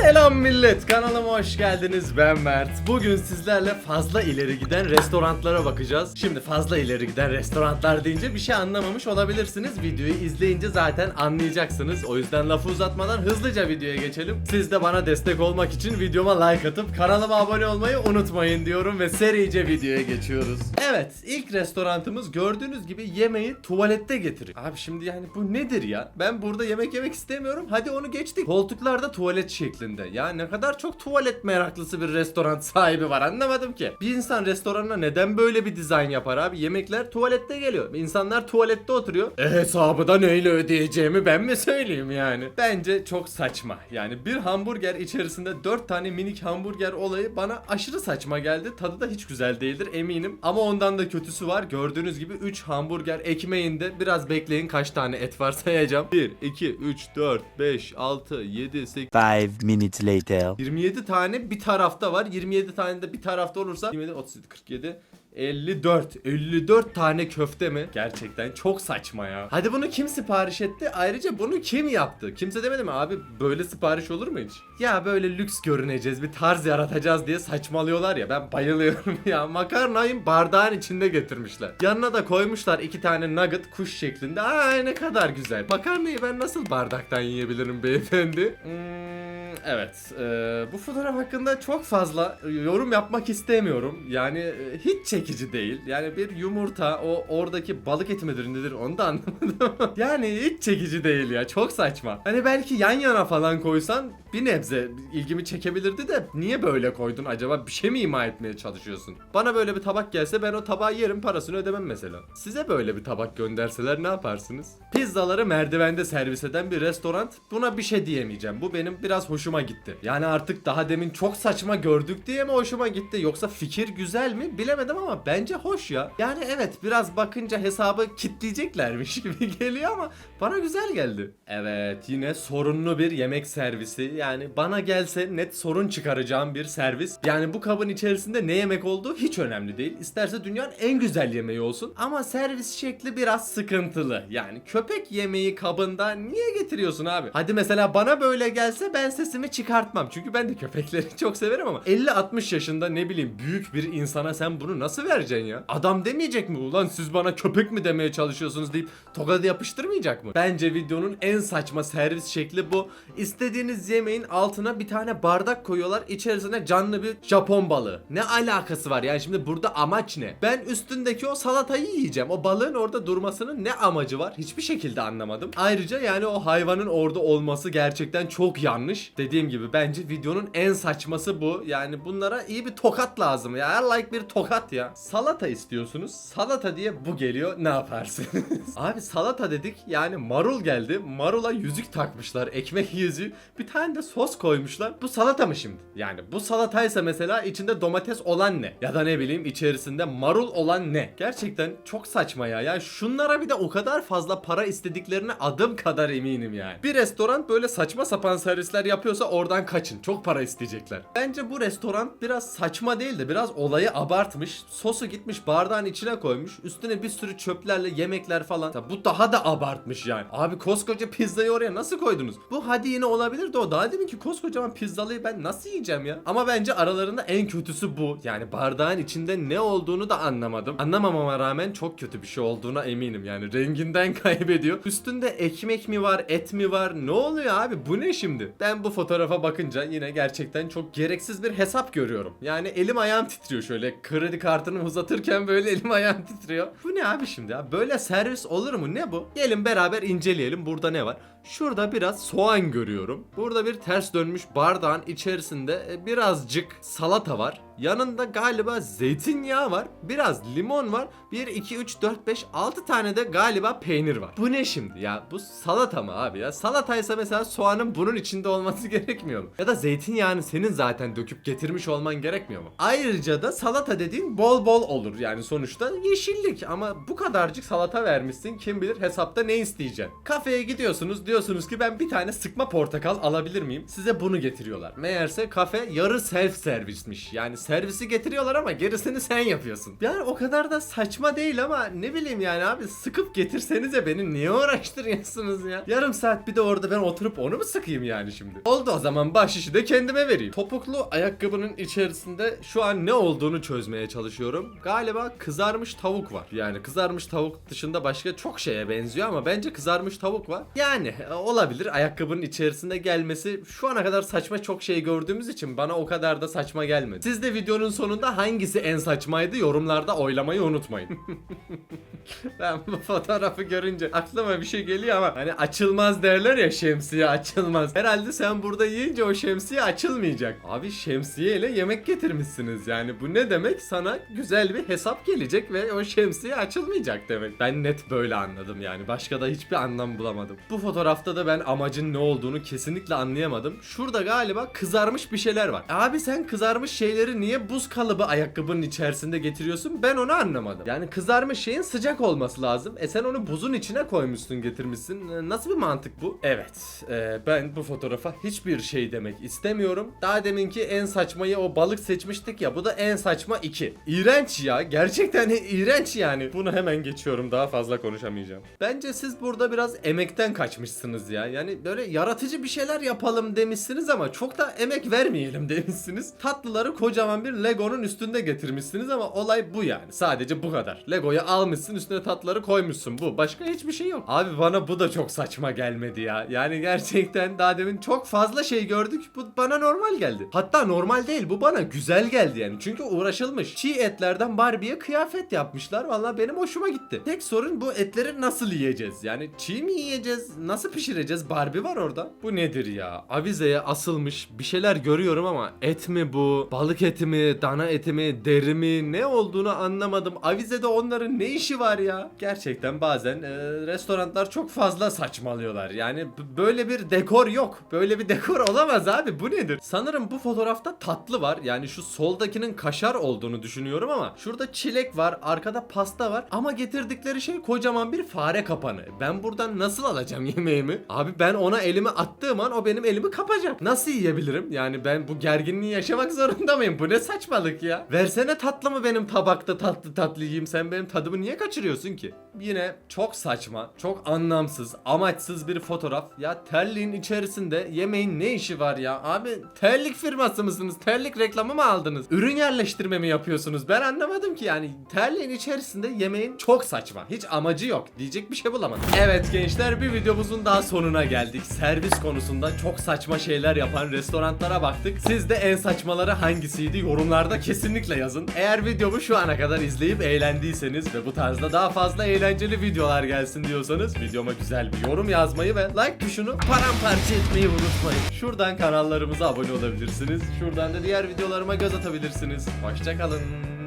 Selam millet kanalıma hoş geldiniz. Ben Mert. Bugün sizlerle fazla ileri giden restoranlara bakacağız. Şimdi fazla ileri giden restoranlar deyince bir şey anlamamış olabilirsiniz. Videoyu izleyince zaten anlayacaksınız. O yüzden lafı uzatmadan hızlıca videoya geçelim. Siz de bana destek olmak için videoma like atıp kanalıma abone olmayı unutmayın diyorum Ve serice videoya geçiyoruz. Evet ilk restoranımız gördüğünüz gibi yemeği tuvalette getiriyor Abi şimdi yani bu nedir ya? Ben burada yemek yemek istemiyorum. Hadi onu geçtik. Koltuklarda tuvalet şeklinde Ya ne kadar çok tuvalet meraklısı bir restoran sahibi var anlamadım ki. Bir insan restoranına neden böyle bir dizayn yapar abi? Yemekler tuvalette geliyor. İnsanlar tuvalette oturuyor. E hesabı da neyle ödeyeceğimi ben mi söyleyeyim yani? Bence çok saçma. Yani bir hamburger içerisinde 4 tane minik hamburger olayı bana aşırı saçma geldi. Tadı da hiç güzel değildir eminim. Ama ondan da kötüsü var. Gördüğünüz gibi 3 hamburger ekmeğinde. Biraz bekleyin kaç tane et var sayacağım. 1, 2, 3, 4, 5, 6, 7, 8 Five minutes later. 27 tane bir tarafta var. 27 tane de bir tarafta olursa 27, 37, 47, 54. 54 tane köfte mi? Gerçekten çok saçma ya. Hadi bunu kim sipariş etti? Ayrıca bunu kim yaptı? Kimse demedi mi abi böyle sipariş olur mu hiç? Ya böyle lüks görüneceğiz, bir tarz yaratacağız diye saçmalıyorlar ya. Ben bayılıyorum ya. Makarnayı bardağın içinde getirmişler. Yanına da koymuşlar iki tane nugget kuş şeklinde. Aa ne kadar güzel. Makarnayı ben nasıl bardaktan yiyebilirim beyefendi? Hmm, Evet, e, bu fotoğraf hakkında çok fazla yorum yapmak istemiyorum. Yani e, hiç çekici değil. Yani bir yumurta, o oradaki balık eti midir nedir onu da anlamadım. yani hiç çekici değil ya, çok saçma. Hani belki yan yana falan koysan bir nebze ilgimi çekebilirdi de niye böyle koydun acaba? Bir şey mi ima etmeye çalışıyorsun? Bana böyle bir tabak gelse ben o tabağı yerim parasını ödemem mesela. Size böyle bir tabak gönderseler ne yaparsınız? Pizzaları merdivende servis eden bir restoran buna bir şey diyemeyeceğim. Bu benim biraz hoşuma gitti. Yani artık daha demin çok saçma gördük diye mi hoşuma gitti yoksa fikir güzel mi bilemedim ama bence hoş ya. Yani evet biraz bakınca hesabı kitleyeceklermiş gibi geliyor ama bana güzel geldi. Evet yine sorunlu bir yemek servisi. Yani bana gelse net sorun çıkaracağım bir servis. Yani bu kabın içerisinde ne yemek olduğu hiç önemli değil. İsterse dünyanın en güzel yemeği olsun. Ama servis şekli biraz sıkıntılı. Yani köpek yemeği kabında niye getiriyorsun abi? Hadi mesela bana böyle gelse ben sesimi çıkartmam. Çünkü ben de köpekleri çok severim ama 50-60 yaşında ne bileyim büyük bir insana sen bunu nasıl vereceksin ya? Adam demeyecek mi ulan siz bana köpek mi demeye çalışıyorsunuz deyip tokadı yapıştırmayacak mı? Bence videonun en saçma servis şekli bu. İstediğiniz yemeğin altına bir tane bardak koyuyorlar. İçerisine canlı bir Japon balığı. Ne alakası var yani şimdi burada amaç ne? Ben üstündeki o salatayı yiyeceğim. O balığın orada durmasının ne amacı var? Hiçbir şekilde anlamadım. Ayrıca yani o hayvanın orada olması gerçekten çok yanlış. Dediğim gibi bence videonun en saçması bu. Yani bunlara iyi bir tokat lazım ya. Like bir tokat ya. Salata istiyorsunuz. Salata diye bu geliyor. Ne yaparsınız? Abi salata dedik. Yani marul geldi. Marula yüzük takmışlar. Ekmek yüzüğü. Bir tane de sos koymuşlar. Bu salata mı şimdi? Yani bu salataysa mesela içinde domates olan ne? Ya da ne bileyim içerisinde marul olan ne? Gerçekten çok saçma ya. Yani şunlara bir de o kadar fazla para istediklerine adım kadar eminim yani. Bir restoran böyle saçma sapan servisler yapıyorsa oradan kaçın. Çok para isteyecekler. Bence bu restoran biraz saçma değil de biraz olayı abartmış. Sosu gitmiş bardağın içine koymuş. Üstüne bir sürü çöplerle yemekler falan. Ya bu daha da abartmış yani. Abi koskoca pizzayı oraya nasıl koydunuz? Bu hadi yine olabilir de o daha demin ki koskocaman pizzalıyı ben nasıl yiyeceğim ya? Ama bence aralarında en kötüsü bu. Yani bardağın içinde ne olduğunu da anlamadım. Anlamamama rağmen çok kötü bir şey olduğuna eminim. Yani renginden kaybediyor. Üstünde ekmek mi var, et mi var? Ne oluyor abi? Bu ne şimdi? Ben bu fotoğrafa bakınca yine gerçekten çok gereksiz bir hesap görüyorum. Yani elim ayağım titriyor şöyle. Kredi kartını uzatırken böyle elim ayağım titriyor. Bu ne abi şimdi ya? Böyle servis olur mu? Ne bu? Gelin beraber inceleyelim. Burada ne var? Şurada biraz soğan görüyorum. Burada bir ters dönmüş bardağın içerisinde e, birazcık salata var. Yanında galiba zeytinyağı var. Biraz limon var. 1, 2, 3, 4, 5, 6 tane de galiba peynir var. Bu ne şimdi ya? Bu salata mı abi ya? Salataysa mesela soğanın bunun içinde olması gerekmiyor mu? Ya da zeytinyağını senin zaten döküp getirmiş olman gerekmiyor mu? Ayrıca da salata dediğin bol bol olur. Yani sonuçta yeşillik ama bu kadarcık salata vermişsin. Kim bilir hesapta ne isteyeceksin? Kafeye gidiyorsunuz diyorsunuz ki ben bir tane sıkma portakal alabilir miyim? Size bunu getiriyorlar. Meğerse kafe yarı self servismiş. Yani servisi getiriyorlar ama gerisini sen yapıyorsun. Yani o kadar da saçma değil ama ne bileyim yani abi sıkıp getirsenize beni niye uğraştırıyorsunuz ya? Yarım saat bir de orada ben oturup onu mu sıkayım yani şimdi? Oldu o zaman baş işi de kendime vereyim. Topuklu ayakkabının içerisinde şu an ne olduğunu çözmeye çalışıyorum. Galiba kızarmış tavuk var. Yani kızarmış tavuk dışında başka çok şeye benziyor ama bence kızarmış tavuk var. Yani olabilir ayakkabının içerisinde gelmesi şu ana kadar saçma çok şey gördüğümüz için bana o kadar da saçma gelmedi. Siz de videonun sonunda hangisi en saçmaydı yorumlarda oylamayı unutmayın. ben bu fotoğrafı görünce aklıma bir şey geliyor ama hani açılmaz derler ya şemsiye açılmaz. Herhalde sen burada yiyince o şemsiye açılmayacak. Abi şemsiye ile yemek getirmişsiniz yani bu ne demek? Sana güzel bir hesap gelecek ve o şemsiye açılmayacak demek. Ben net böyle anladım yani başka da hiçbir anlam bulamadım. Bu fotoğrafta da ben amacın ne olduğunu kesinlikle anlayamadım. Şurada galiba kızarmış bir şeyler var. Abi sen kızarmış şeyleri niye buz kalıbı ayakkabının içerisinde getiriyorsun? Ben onu anlamadım. Yani kızarmış şeyin sıcak olması lazım. E sen onu buzun içine koymuşsun getirmişsin. E, Nasıl bir mantık bu? Evet. e, ben bu fotoğrafa hiçbir şey demek istemiyorum. Daha deminki en saçmayı o balık seçmiştik ya. Bu da en saçma iki. İğrenç ya. Gerçekten iğrenç yani. Bunu hemen geçiyorum. Daha fazla konuşamayacağım. Bence siz burada biraz emekten kaçmışsınız ya. Yani böyle yaratıcı bir şeyler yapalım demişsiniz ama çok da emek vermeyelim demişsiniz. Tatlıları kocaman bir Lego'nun üstünde getirmişsiniz ama olay bu yani. Sadece bu kadar. Lego'yu almışsın üstüne tatlıları koymuşsun bu. Başka hiçbir şey yok. Abi bana bu da çok saçma gelmedi ya. Yani gerçekten daha demin çok fazla şey gördük. Bu bana normal geldi. Hatta normal değil bu bana güzel geldi yani. Çünkü uğraşılmış. Çiğ etlerden Barbie'ye kıyafet yapmışlar. Valla benim hoşuma gitti. Tek sorun bu etleri nasıl yiyeceğiz? Yani çiğ mi yiyeceğiz? Nasıl pişireceğiz? Barbie var orada. Bu nedir ya? Avizeye asılmış bir şeyler görüyorum ama et mi bu? Balık eti mi? Dana eti mi? Deri mi? Ne olduğunu anlamadım. Avizede onların ne işi var ya? Gerçekten bazen e, restoranlar çok fazla saçmalıyorlar. Yani böyle bir dekor yok. Böyle bir dekor olamaz abi. Bu nedir? Sanırım bu fotoğrafta tatlı var. Yani şu soldakinin kaşar olduğunu düşünüyorum ama şurada çilek var, arkada pasta var ama getirdikleri şey kocaman bir fare kapanı. Ben buradan nasıl alacağım yemeğimi? Abi ben ona elimi attığım an o benim elimi kapacak. Nasıl yiyebilirim? Yani ben bu gerginliği yaşamak zorunda mıyım? Bu ne saçmalık ya? Versene tatlımı benim tabakta tatlı tatlı yiyeyim. Sen benim tadımı niye kaçırıyorsun ki? Yine çok saçma, çok anlamsız, amaçsız bir fotoğraf. Ya terliğin içerisinde yemeğin ne işi var ya? Abi terlik firması mısınız? Terlik reklamı mı aldınız? Ürün yerleştirme mi yapıyorsunuz? Ben anlamadım ki yani. Terliğin içerisinde yemeğin çok saçma. Hiç amacı yok. Diyecek bir şey bulamadım. Evet gençler bir videomuzun daha sonuna geldik. Servis konusunda çok saçma şeyler yapan restoranlara baktık. Siz de en saçmaları hangisiydi? Yorumlarda kesinlikle yazın. Eğer videomu şu ana kadar izleyip eğlendiyseniz ve bu tarzda daha fazla eğlenceli videolar gelsin diyorsanız videoma güzel bir yorum yazmayı ve like tuşunu paramparça etmeyi unutmayın. Şuradan kanallarımıza abone olabilirsiniz. Şuradan da diğer videolarıma göz atabilirsiniz. Hoşçakalın.